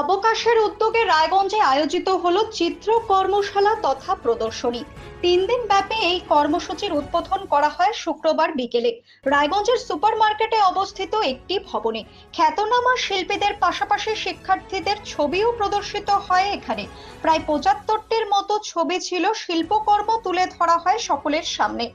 অবকাশের উদ্যোগে রায়গঞ্জে আয়োজিত হলো চিত্র কর্মশালা তথা প্রদর্শনী। তিন দিন ব্যাপী এই কর্মসূচির উদ্বোধন করা হয় শুক্রবার বিকেলে। রায়গঞ্জের সুপার মার্কেটে অবস্থিত একটি ভবনে। খ্যাতনামা শিল্পীদের পাশাপাশি শিক্ষার্থীদের ছবিও প্রদর্শিত হয় এখানে। প্রায় পঁচাত্তরটির মতো ছবি ছিল শিল্পকর্ম তুলে ধরা হয় সকলের সামনে।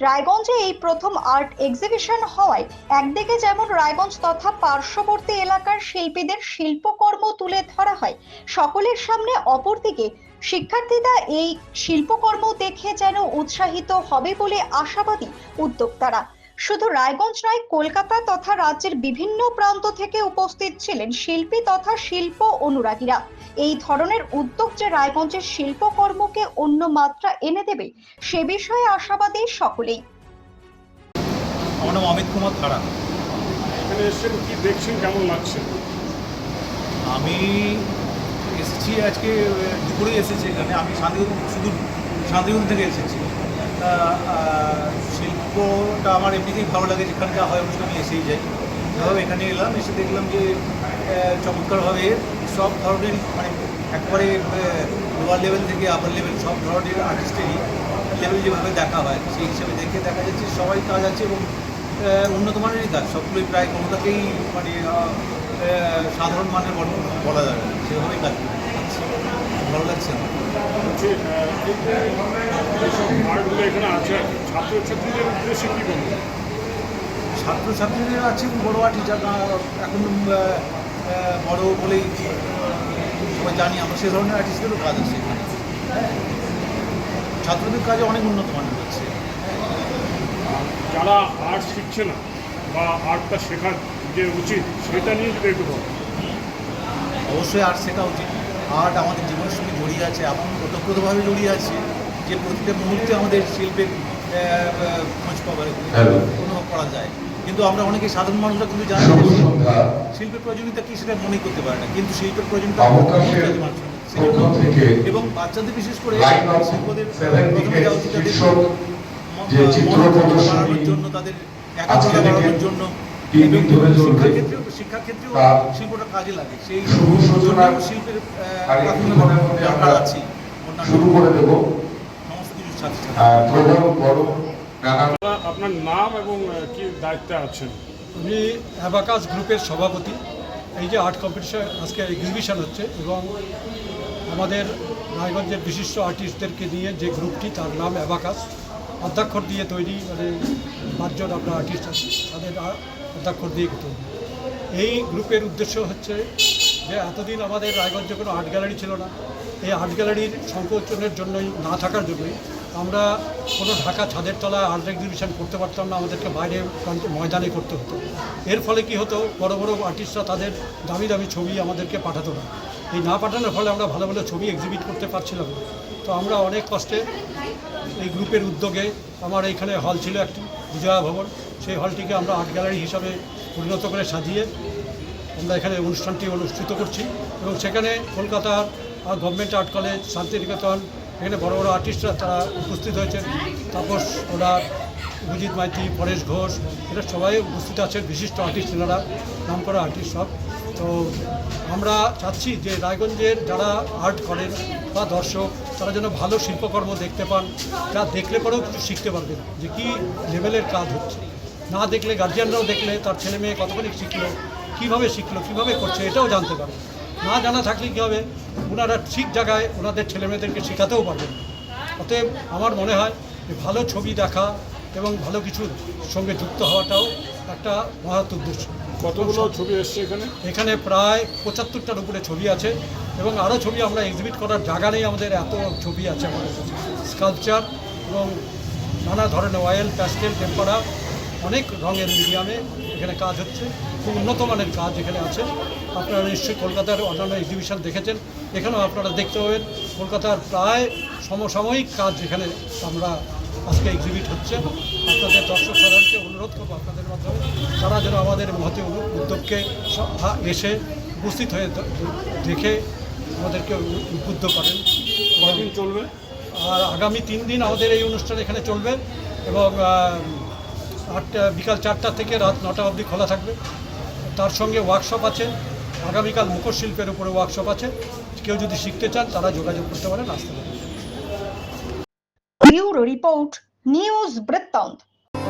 রায়গঞ্জে এই প্রথম আর্ট এক্সিবিশন হওয়ায় একদিকে যেমন রায়গঞ্জ তথা পার্শ্ববর্তী এলাকার শিল্পীদের শিল্পকর্ম তুলে ধরা হয়, সকলের সামনে অপরদিকে শিক্ষার্থীরা এই শিল্পকর্ম দেখে যেন উৎসাহিত হবে বলে আশাবাদী উদ্যোক্তারা। শুধু রায়গঞ্জ নয় কলকাতা তথা রাজ্যের বিভিন্ন প্রান্ত থেকে উপস্থিত ছিলেন শিল্পী তথা শিল্প অনুরাগীরা। এই ধরনের উদ্যোগ যে রায়গঞ্জের শিল্পকর্মকে অন্য মাত্রা এনে দেবে সে বিষয়ে আশাবাদী সকলেই। আমার নাম অমিত কুমার খাড়া। এখানে এসেছেন কি দেখছেন কেমন লাগছে? আমি এসেছি আজকে দুপুরে এসেছি এখানে। আমি শুধু থেকে এসেছি। শিল্পটা আমার এমনিতেই ভালো লাগে, যেখানে যা হয় অনুষ্ঠান আমি এসেই যাই। এভাবে এখানে এলাম, এসে দেখলাম যে চমৎকারভাবে সব ধরনের মানে একবারে লোয়ার লেভেল থেকে আপার লেভেল সব ধরনের আর্টিস্টেরই লেভেল যেভাবে দেখা হয়, সেই হিসেবে দেখে দেখা যাচ্ছে, সবাই কাজ আছে এবং উন্নত মানেরই কাজ, সবগুলোই প্রায় কোনোটাকেই মানে সাধারণ মানের বল- যাবে সেভাবেই কাজ ভালো লাগছে আমার? হচ্ছে এখানে আছে ছাত্রছাত্রীদের উদ্দেশ্যে কী আছে বড় আর্টিস্ট যারা এখন বড় বলেই সবাই জানি আমরা সে ধরনের আর্টিস্টেরও কাজ আছে এখানে। হ্যাঁ? ছাত্রদের কাজে অনেক উন্নত মানের হচ্ছে। যারা আর্ট শিখছে না বা আর্টটা শেখার যে উচিত সেটা নিয়ে যদি একটু অবশ্যই আর্ট শেখা উচিত। আর্ট আমাদের জীবনের জড়িয়ে আছে এমন ওতপ্রোতভাবে জড়িয়ে আছে যে প্রতিটা মুহূর্তে আমাদের শিল্পের খোঁজ Hello. অনুভব করা যায়। কিন্তু আমরা অনেকে সাধারণ মানুষরা কিন্তু জানি শিল্পের প্রয়োজনীয়তা কি সেটা মনে করতে পারে না। কিন্তু শিল্পের প্রয়োজনীয়তা এবং বাচ্চাদের বিশেষ করে শিল্পদের প্রথমে যাওয়া উচিত তাদের জন্য তাদের একাগ্রতা বাড়ানোর জন্য। তিন ধরে চলবে। তার শুভ আমরা শুরু করে দেব। বড় নানা আপনার নাম এবং কি দায়িত্বে আছেন? আমি অ্যাবাকাস গ্রুপের সভাপতি। এই যে আর্ট কম্পিটিশন আজকে এক্সিবিশন হচ্ছে এবং আমাদের রায়গঞ্জের বিশিষ্ট আর্টিস্টদেরকে নিয়ে যে গ্রুপটি তার নাম অ্যাবাকাস। অধ্যাক্ষর দিয়ে তৈরি মানে পাঁচজন আমরা আর্টিস্ট আছি, তাদের অধ্যাক্ষর দিয়ে তৈরি এই গ্রুপের উদ্দেশ্য হচ্ছে যে এতদিন আমাদের রায়গঞ্জে কোনো আর্ট গ্যালারি ছিল না। এই আর্ট গ্যালারির সংকোচনের জন্যই, না থাকার জন্যই আমরা কোনো ঢাকা ছাদের তলায় আর্ট এক্সিবিশন করতে পারতাম না, আমাদেরকে বাইরে ময়দানে করতে হতো। এর ফলে কি হতো, বড় বড় আর্টিস্টরা তাদের দামি দামি ছবি আমাদেরকে পাঠাতো না। এই না পাঠানোর ফলে আমরা ভালো ভালো ছবি এক্সিবিট করতে পারছিলাম না। তো আমরা অনেক কষ্টে এই গ্রুপের উদ্যোগে আমার এইখানে হল ছিল একটি, বিজয়া ভবন। সেই হলটিকে আমরা আর্ট গ্যালারি হিসাবে পরিণত করে সাজিয়ে আমরা এখানে অনুষ্ঠানটি অনুষ্ঠিত করছি এবং সেখানে কলকাতার গভর্নমেন্ট আর্ট কলেজ, শান্তিনিকেতন, এখানে বড় বড় আর্টিস্টরা তারা উপস্থিত হয়েছেন। তাপস ওনার অভিজিৎ মাইতি, পরেশ ঘোষ, এরা সবাই উপস্থিত আছেন, বিশিষ্ট আর্টিস্ট এনারা, নাম করা আর্টিস্ট সব। তো আমরা চাচ্ছি যে রায়গঞ্জের যারা আর্ট করেন বা দর্শক, তারা যেন ভালো শিল্পকর্ম দেখতে পান যা দেখলে পরেও কিছু শিখতে পারবেন যে কী লেভেলের কাজ হচ্ছে। না দেখলে গার্জিয়ানরাও দেখলে তার ছেলে মেয়ে কতখানি শিখলো, কীভাবে শিখলো, কীভাবে করছে এটাও জানতে পারবে না জানা থাকলে কী হবে, ওনারা ঠিক জায়গায় ওনাদের ছেলেমেয়েদেরকে শেখাতেও পারবেন। অতএব আমার মনে হয় যে ভালো ছবি দেখা এবং ভালো কিছুর সঙ্গে যুক্ত হওয়াটাও একটা মহৎ উদ্দেশ্য। কতগুলো ছবি এসছে এখানে? এখানে প্রায় পঁচাত্তরটার উপরে ছবি আছে এবং আরও ছবি আমরা এক্সিবিট করার জায়গা নেই আমাদের, এত ছবি আছে আমাদের স্কালচার এবং নানা ধরনের অয়েল প্যাস্টেল টেম্পারা অনেক রঙের মিডিয়ামে এখানে কাজ হচ্ছে। খুব উন্নত মানের কাজ এখানে আছে। আপনারা নিশ্চয়ই কলকাতার অন্যান্য এক্সিবিশন দেখেছেন। এখানেও আপনারা দেখতে পাবেন কলকাতার প্রায় সমসাময়িক কাজ এখানে আমরা আজকে এক্সিবিট হচ্ছে। আপনাদের দর্শক সাধারণকে অনুরোধ করব আপনাদের মাধ্যমে তারা যেন আমাদের মহতি উদ্যোগকে এসে উপস্থিত হয়ে দেখে আমাদেরকে উদ্বুদ্ধ করেন। কদিন চলবে? আর আগামী তিন দিন আমাদের এই অনুষ্ঠান এখানে চলবে এবং আহ, আটটা বিকাল চারটা থেকে রাত নটা অবধি খোলা থাকবে। তার সঙ্গে ওয়ার্কশপ আছে। আগামীকাল মুখোশ শিল্পের উপরে ওয়ার্কশপ আছে। কেউ যদি শিখতে চান তারা যোগাযোগ করতে পারেন। আসতে পারেন। রিপোর্ট নিউজ বৃত্তান্ত